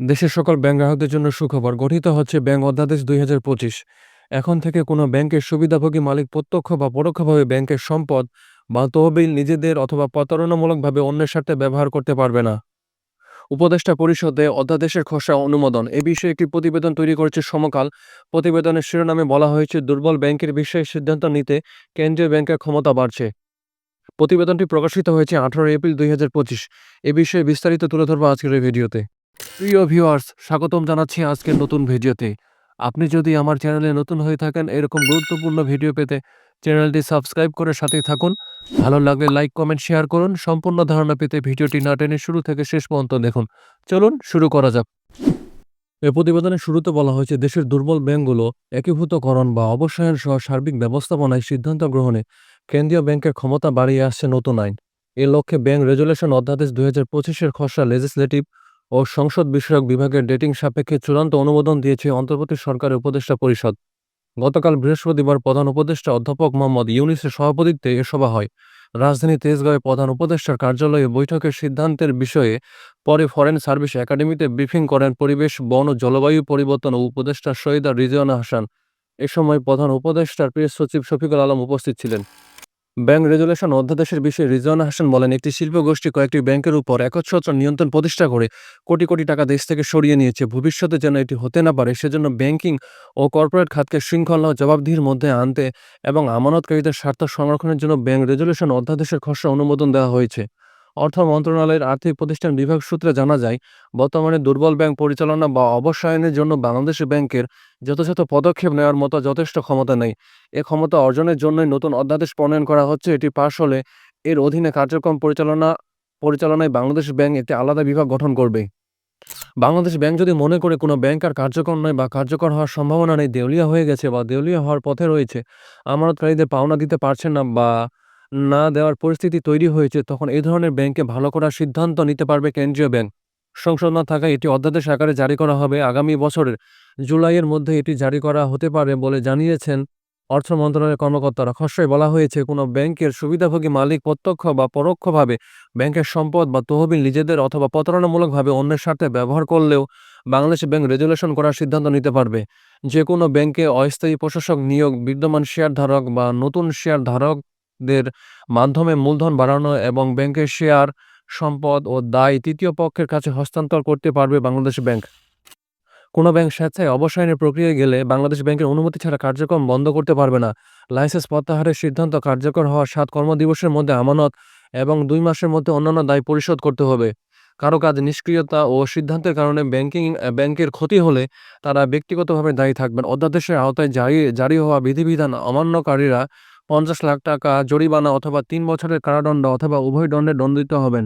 দেশের সকল ব্যাংক গ্রাহকদের জন্য সুখবর, গঠিত হচ্ছে ব্যাংক অধ্যাদেশ দুই হাজার পঁচিশ। এখন থেকে কোনো ব্যাংকের সুবিধাভোগী মালিক প্রত্যক্ষ বা পরোক্ষভাবে ব্যাংকের সম্পদ বা তহবিল নিজেদের অথবা প্রতারণামূলকভাবে অন্যের স্বার্থে ব্যবহার করতে পারবে না। উপদেষ্টা পরিষদে অধ্যাদেশের খসড়া অনুমোদন। এ বিষয়ে একটি প্রতিবেদন তৈরি করেছে সমকাল। প্রতিবেদনের শিরোনামে বলা হয়েছে, দুর্বল ব্যাংকের বিষয়ে সিদ্ধান্ত নিতে কেন্দ্রীয় ব্যাংকের ক্ষমতা বাড়ছে। প্রতিবেদনটি প্রকাশিত হয়েছে আঠারো এপ্রিল দুই হাজার পঁচিশ। এ বিষয়ে বিস্তারিত তুলে ধরবো আজকের ভিডিওতে। প্রিয় ভিউয়ার্স, স্বাগতম জানাচ্ছি আজকের নতুন ভিডিওতে। আপনি যদি আমার চ্যানেলে নতুন হয়ে থাকেন এরকম গুরুত্বপূর্ণ ভিডিও পেতে চ্যানেলটি সাবস্ক্রাইব করে সাথেই থাকুন। ভালো লাগলে লাইক, কমেন্ট, শেয়ার করুন। সম্পূর্ণ ধারণা পেতে ভিডিওটি না টেনে শুরু থেকে শেষ পর্যন্ত দেখুন। চলুন শুরু করা যাক। এ প্রতিবেদনে শুরুতে বলা হয়েছে, দেশের দুর্বল ব্যাংকগুলো একীভূতকরণ বা অবসায়ন সহ সার্বিক ব্যবস্থাপনায় সিদ্ধান্ত গ্রহণে কেন্দ্রীয় ব্যাংকের ক্ষমতা বাড়িয়ে আসছে নতুন আইন। এ লক্ষ্যে ব্যাংক রেজুলেশন অধ্যাদেশ দুই হাজার পঁচিশের খসড়া লেজিসলেটিভ ও সংসদ বিষয়ক বিভাগের ডেটিং সাপেক্ষে চূড়ান্ত অনুমোদন দিয়েছে অন্তর্বর্তী সরকারের উপদেষ্টা পরিষদ। গতকাল বৃহস্পতিবার প্রধান উপদেষ্টা অধ্যাপক মোহাম্মদ ইউনিসের সভাপতিত্বে এ সভা হয়। রাজধানী তেজগাঁওয়ে প্রধান উপদেষ্টার কার্যালয়ে বৈঠকের সিদ্ধান্তের বিষয়ে পরে ফরেন সার্ভিস একাডেমিতে ব্রিফিং করেন পরিবেশ, বন ও জলবায়ু পরিবর্তন ও উপদেষ্টা সৈয়দা রিজওয়ানা হাসান। এ সময় প্রধান উপদেষ্টার প্রেস সচিব শফিকুল আলম উপস্থিত ছিলেন। ব্যাংক রেজুলেশন অধ্যাদেশের বিষয়ে রিজওয়ানা হাসান বলেন, একটি শিল্প গোষ্ঠী কয়েকটি ব্যাংকের উপর একচ্ছত্র নিয়ন্ত্রণ প্রতিষ্ঠা করে কোটি কোটি টাকা দেশ থেকে সরিয়ে নিয়েছে। ভবিষ্যতে যেন এটি হতে না পারে, সেজন্য ব্যাংকিং ও কর্পোরেট খাতকে শৃঙ্খলা ও জবাবদিহির মধ্যে আনতে এবং আমানতকারীদের স্বার্থ সংরক্ষণের জন্য ব্যাংক রেজুলেশন অধ্যাদেশের খসড়া অনুমোদন দেওয়া হয়েছে। অর্থ মন্ত্রণালয়ের আর্থিক প্রতিষ্ঠান বিভাগ সূত্রে জানা যায়, বর্তমানে দুর্বল ব্যাংক পরিচালনা বা অবসায়নের জন্য বাংলাদেশ ব্যাংকের যথাযথ পদক্ষেপ নেওয়ার মতো যথেষ্ট ক্ষমতা নেই। এ ক্ষমতা অর্জনের জন্যই নতুন অধ্যাদেশ প্রণয়ন করা হচ্ছে। এটি পাশ হলে এর অধীনে কার্যক্রম পরিচালনা, পরিচালনায় বাংলাদেশ ব্যাংক একটি আলাদা বিভাগ গঠন করবে। বাংলাদেশ ব্যাংক যদি মনে করে কোনো ব্যাংক আর কার্যকর নয় বা কার্যকর হওয়ার সম্ভাবনা নেই, দেউলিয়া হয়ে গেছে বা দেউলিয়া হওয়ার পথে রয়েছে, আমানতকারীদের পাওনা দিতে পারছে না বা না দেওয়ার পরিস্থিতি তৈরি হয়েছে, তখন এই ধরনের ব্যাংকে ভালো করার সিদ্ধান্ত নিতে পারবে কেন্দ্রীয় ব্যাংক। সংসদ না থাকায় এটি অধ্যাদেশ আকারে জারি করা হবে। আগামী বছরের জুলাইয়ের মধ্যে এটি জারি করা হতে পারে বলে জানিয়েছেন অর্থ মন্ত্রণালয়ের কর্মকর্তারা। খসড়ায় বলা হয়েছে, কোনো ব্যাংকের সুবিধাভোগী মালিক প্রত্যক্ষ বা পরোক্ষভাবে ব্যাংকের সম্পদ বা তহবিল নিজেদের অথবা প্রতারণামূলকভাবে অন্যের স্বার্থে ব্যবহার করলেও বাংলাদেশ ব্যাংক রেজুলেশন করার সিদ্ধান্ত নিতে পারবে। যে কোনো ব্যাংকে অস্থায়ী প্রশাসক নিয়োগ, বিদ্যমান শেয়ার ধারক বা নতুন শেয়ার ধারকদের মাধ্যমে মূলধন বাড়ানো এবং ব্যাংকের শেয়ার সম্পদ ও দায় তৃতীয় পক্ষের কাছে হস্তান্তর করতে পারবে বাংলাদেশ ব্যাংক। কোনো ব্যাংক স্বেচ্ছায় অবসায়নের প্রক্রিয়ায় গেলে বাংলাদেশ ব্যাংকের অনুমতি ছাড়া কার্যক্রম বন্ধ করতে পারবে না। লাইসেন্স প্রত্যাহারের সিদ্ধান্ত কার্যকর হওয়ার সাত কর্মদিবসের মধ্যে আমানত এবং দুই মাসের মধ্যে অন্যান্য দায় পরিশোধ করতে হবে। কারও কাজ নিষ্ক্রিয়তা ও সিদ্ধান্তের কারণে ব্যাংকিং, ব্যাংকের ক্ষতি হলে তারা ব্যক্তিগতভাবে দায়ী থাকবেন। অধ্যাদেশের আওতায় জারি জারি হওয়া বিধিবিধান অমান্যকারীরা পঞ্চাশ লাখ টাকা জরিমানা অথবা তিন বছরের কারাদণ্ড অথবা উভয় দণ্ডে দণ্ডিত হবেন।